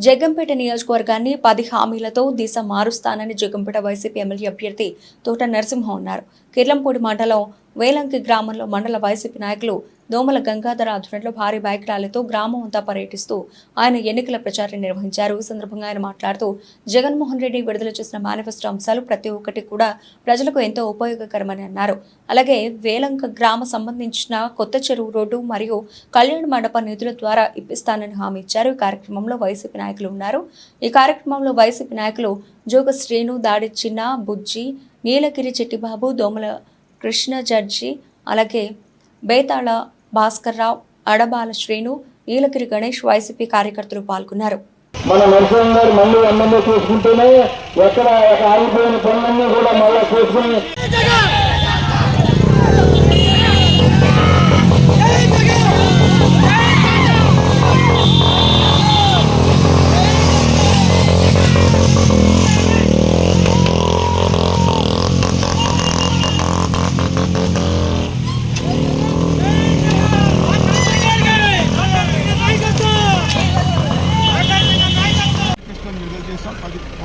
జగంపేట నియోజకవర్గాన్ని పది హామీలతో దిశ మారుస్తానని జగంపేట వైసీపీ ఎమ్మెల్యే అభ్యర్థి తోట నరసింహం అన్నారు కిర్లంపూడి మండలం వేలంకి గ్రామంలో మండల వైసీపీ నాయకులు దోమల గంగాధర ఆధ్వర్యంలో భారీ బైక్ ర్యాలీతో గ్రామం అంతా పర్యటిస్తూ ఆయన ఎన్నికల ప్రచారం నిర్వహించారు. ఈ సందర్భంగా ఆయన మాట్లాడుతూ జగన్మోహన్ రెడ్డి విడుదల చేసిన మేనిఫెస్టో అంశాలు ప్రతి ఒక్కటి కూడా ప్రజలకు ఎంతో ఉపయోగకరమని అన్నారు. అలాగే వేలంక గ్రామ సంబంధించిన కొత్త చెరువు రోడ్డు మరియు కళ్యాణ మండప నిధుల ద్వారా ఇప్పిస్తానని హామీ ఇచ్చారు. ఈ కార్యక్రమంలో వైసీపీ నాయకులు ఉన్నారు. ఈ కార్యక్రమంలో వైసీపీ నాయకులు జోగ శ్రీను దాడి చిన్న బుజ్జి నీలగిరి చెట్టిబాబు దోమల కృష్ణ జడ్జి అలాగే బేతాళ భాస్కర్రావు అడబాల శ్రీను నీలగిరి గణేష్ వైసీపీ కార్యకర్తలు పాల్గొన్నారు. మన నరసింహ గారు మళ్ళీ ఎమ్మెల్యే చేసుకుంటేనే ఎక్కడ ఆగిపోయిన పనులన్నీ కూడా మళ్ళీ చూసుకుని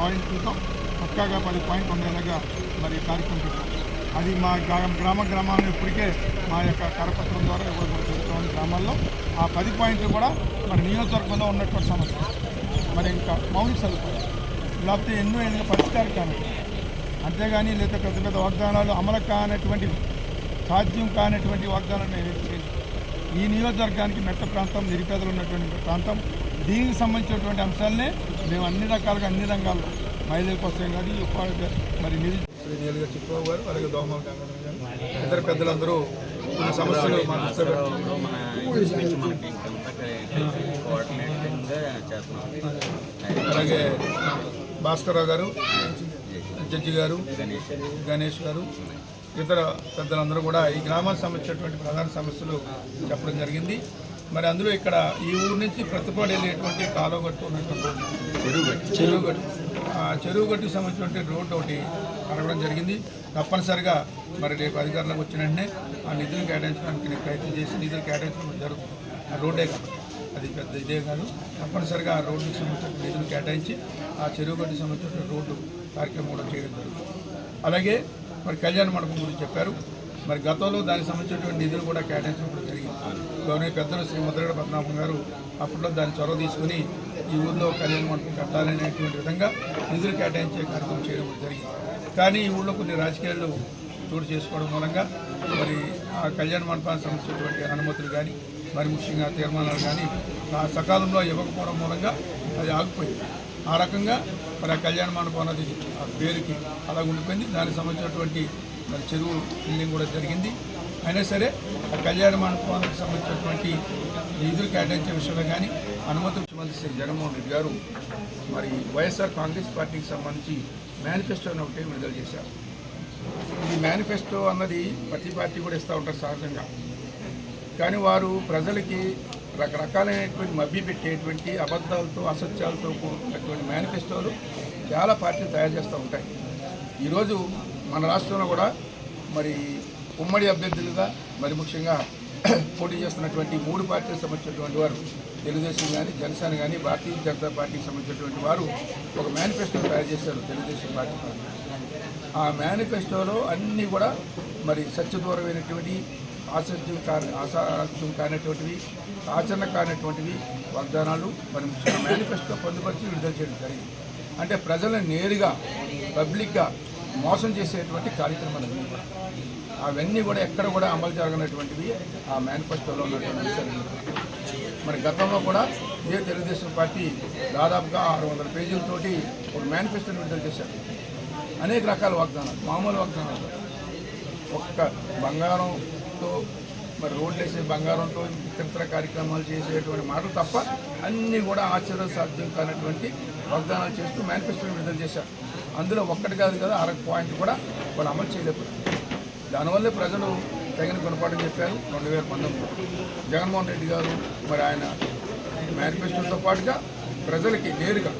పాయింట్లతో పక్కాగా పది పాయింట్ ఉండేలాగా మరి కార్యక్రమం పెట్టాం అది మా గ్రామ గ్రామాలను ఇప్పటికే మా యొక్క కరపత్రం ద్వారా ఎవరు గ్రామాల్లో ఆ పది పాయింట్లు కూడా మరి నియోజకవర్గంలో ఉన్నటువంటి సమస్య. మరి ఇంకా మౌలిక సదుపాయాలు లేకపోతే ఎన్నో ఎన్నో పరిష్కారం కానీ అంతేగాని లేదా పెద్ద పెద్ద వాగ్దానాలు అమలు కానటువంటి సాధ్యం కానటువంటి వాగ్దానాలు నేను ఈ నియోజకవర్గానికి మెట్ట ప్రాంతం నిరుపేదలు ఉన్నటువంటి ప్రాంతం దీనికి సంబంధించినటువంటి అంశాలనే మేము అన్ని రకాలుగా అన్ని రంగాల్లో మహిళల కోసం కానీ ఉపాధి మరి నిధి శ్రీ నీలుగా చిక్కుబాబు గారు అలాగే దోమల ఇతర పెద్దలందరూ కొన్ని సమస్యలు. మన చేస్తున్నాం. అలాగే భాస్కర్రావు గారు జడ్జి గారు గణేష్ గణేష్ గారు ఇతర పెద్దలందరూ కూడా ఈ గ్రామానికి సంబంధించినటువంటి ప్రధాన సమస్యలు చెప్పడం జరిగింది. మరి అందులో ఇక్కడ ఈ ఊరు నుంచి ప్రతిపాడు వెళ్ళేటువంటి కాలువగట్టు ఉన్నటువంటి చెరువుగట్టు. ఆ చెరువుగట్టుకు సంబంధించినటువంటి రోడ్డు ఒకటి అడగడం జరిగింది. తప్పనిసరిగా మరి రేపు అధికారులకు వచ్చిన వెంటనే ఆ నిధులు కేటాయించడానికి నేను ప్రయత్నం చేసి నిధులు కేటాయించడం జరుగుతుంది. ఆ రోడ్డే కాబట్టి అది పెద్ద ఇదే కాదు. తప్పనిసరిగా ఆ రోడ్డుకి సంబంధించిన నిధులు కేటాయించి ఆ చెరువుగట్టుకు సంబంధించిన రోడ్డు కార్యక్రమం కూడా చేయడం జరుగుతుంది. అలాగే మరి కళ్యాణ మండపం గురించి చెప్పారు. మరి గతంలో దానికి సంబంధించినటువంటి నిధులు కూడా కేటాయించడం కూడా జరిగింది. గౌరవ పెద్దలు శ్రీ ముద్రగడ పద్మనాభం గారు అప్పట్లో దాన్ని చొరవ తీసుకుని ఈ ఊళ్ళో కళ్యాణ మండపం కట్టాలనేటువంటి విధంగా నిధులు కేటాయించే కార్యక్రమం చేయడం జరిగింది. కానీ ఈ ఊళ్ళో కొన్ని రాజకీయాలు చోటు చేసుకోవడం మూలంగా మరి ఆ కళ్యాణ మండపానికి సంబంధించినటువంటి అనుమతులు కానీ మరి ముఖ్యంగా తీర్మానాలు కానీ ఆ సకాలంలో ఇవ్వకపోవడం మూలంగా అది ఆగిపోయింది. ఆ రకంగా మరి ఆ కళ్యాణ మండపం అనేది ఆ పేరుకి అలా ఉండిపోయింది. దానికి సంబంధించినటువంటి మరి చెరువు ఫిల్లింగ్ కూడా జరిగింది. అయినా సరే ఆ కళ్యాణ మండపానికి సంబంధించినటువంటి నిధులు కేటాయించే విషయంలో కానీ అనుమతి ముఖ్యమంత్రి శ్రీ జగన్మోహన్ రెడ్డి గారు మరి వైఎస్ఆర్ కాంగ్రెస్ పార్టీకి సంబంధించి మేనిఫెస్టోని ఒకటి విడుదల చేశారు. ఈ మేనిఫెస్టో అన్నది ప్రతి పార్టీ కూడా ఇస్తూ ఉంటారు సహజంగా. కానీ వారు ప్రజలకి రకరకాలైనటువంటి మభ్య పెట్టేటువంటి అబద్ధాలతో అసత్యాలతో కూడుకున్నటువంటి మేనిఫెస్టోలు చాలా పార్టీలు తయారు చేస్తూ ఉంటాయి. ఈరోజు మన రాష్ట్రంలో కూడా మరి ఉమ్మడి అభ్యర్థులుగా మరి ముఖ్యంగా పోటీ చేస్తున్నటువంటి మూడు పార్టీలకు సంబంధించినటువంటి వారు తెలుగుదేశం కానీ జనసేన కానీ భారతీయ జనతా పార్టీకి సంబంధించినటువంటి వారు ఒక మేనిఫెస్టో తయారు చేశారు తెలుగుదేశం పార్టీ ఆ మేనిఫెస్టోలో అన్నీ కూడా మరి సత్యదూరమైనటువంటి ఆసత్యం కాని ఆసాధ్యం కానటువంటివి ఆచరణ కానటువంటివి వాగ్దానాలు మరి ముఖ్యంగా మేనిఫెస్టో పొందుపరిచి విడుదల చేయడం జరిగింది. అంటే ప్రజలను నేరుగా పబ్లిక్గా మోసం చేసేటువంటి కార్యక్రమాలు అన్నీ కూడా. అవన్నీ కూడా ఎక్కడ కూడా అమలు జరగనటువంటివి ఆ మేనిఫెస్టోలో ఉన్నటువంటి అంశాలు మరి గతంలో కూడా ఇదే తెలుగుదేశం పార్టీ దాదాపుగా ఆరు వందల పేజీలతోటి ఒక మేనిఫెస్టోని విడుదల చేశారు. అనేక రకాల వాగ్దానాలు మామూలు వాగ్దానాలు. ఒక్క బంగారంతో మరి రోడ్లు వేసే బంగారంతో ఇతర కార్యక్రమాలు చేసేటువంటి మాటలు తప్ప అన్నీ కూడా ఆశ్చర్య సాధ్యం కానటువంటి వాగ్దానాలు చేస్తూ మేనిఫెస్టోని విడుదల చేశారు. అందులో ఒక్కటి కాదు కదా అర పాయింట్ కూడా వాళ్ళు అమలు చేయలేకపోయారు దానివల్లే ప్రజలు తగిన గుణపాఠం చెప్పారు రెండు వేల పంతొమ్మిది జగన్మోహన్ రెడ్డి గారు మరి ఆయన మేనిఫెస్టోతో పాటుగా ప్రజలకి నేరుగా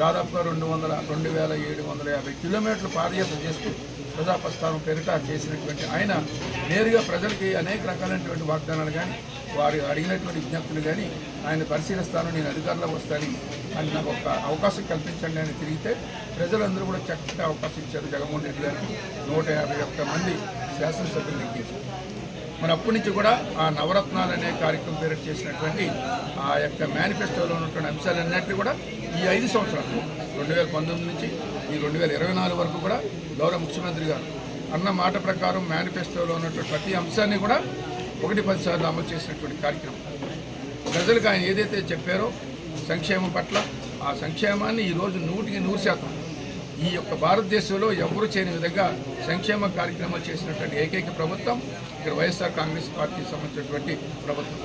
దాదాపుగా రెండు వందల రెండు వేల ఏడు వందల యాభై కిలోమీటర్లు పాదయాత్ర చేస్తూ ప్రజా ప్రస్థానం పేరిట చేసినటువంటి ఆయన నేరుగా ప్రజలకి అనేక రకాలైనటువంటి వాగ్దానాలు కానీ వారు అడిగినటువంటి విజ్ఞప్తులు కానీ ఆయన పరిశీలిస్తాను నేను అధికారంలో వస్తాను అని నాకు ఒక అవకాశం కల్పించండి అని తిరిగితే ప్రజలందరూ కూడా చక్కగా అవకాశం ఇచ్చారు జగన్మోహన్ రెడ్డి గారికి. నూట యాభై ఒక్క మంది శాసనసభ్యులు లెక్కించారు. మరి అప్పటి నుంచి కూడా ఆ నవరత్నాలు అనే కార్యక్రమం పేరు చేసినటువంటి ఆ యొక్క మేనిఫెస్టోలో ఉన్నటువంటి అంశాలన్నింటినీ కూడా ఈ ఐదు సంవత్సరాలు రెండు వేల పంతొమ్మిది నుంచి ఈ రెండు వేల ఇరవై నాలుగు వరకు కూడా గౌరవ ముఖ్యమంత్రి గారు అన్న మాట ప్రకారం మేనిఫెస్టోలో ఉన్నటువంటి ప్రతి అంశాన్ని కూడా ఒకటి పది సార్లు అమలు చేసినటువంటి కార్యక్రమం. ప్రజలకు ఆయన ఏదైతే చెప్పారో సంక్షేమం పట్ల ఆ సంక్షేమాన్ని ఈరోజు నూటికి నూరు శాతం ఈ యొక్క భారతదేశంలో ఎవరు చేయని విధంగా సంక్షేమ కార్యక్రమాలు చేసినటువంటి ఏకైక ప్రభుత్వం ఇక్కడ వైఎస్ఆర్ కాంగ్రెస్ పార్టీకి సంబంధించినటువంటి ప్రభుత్వం.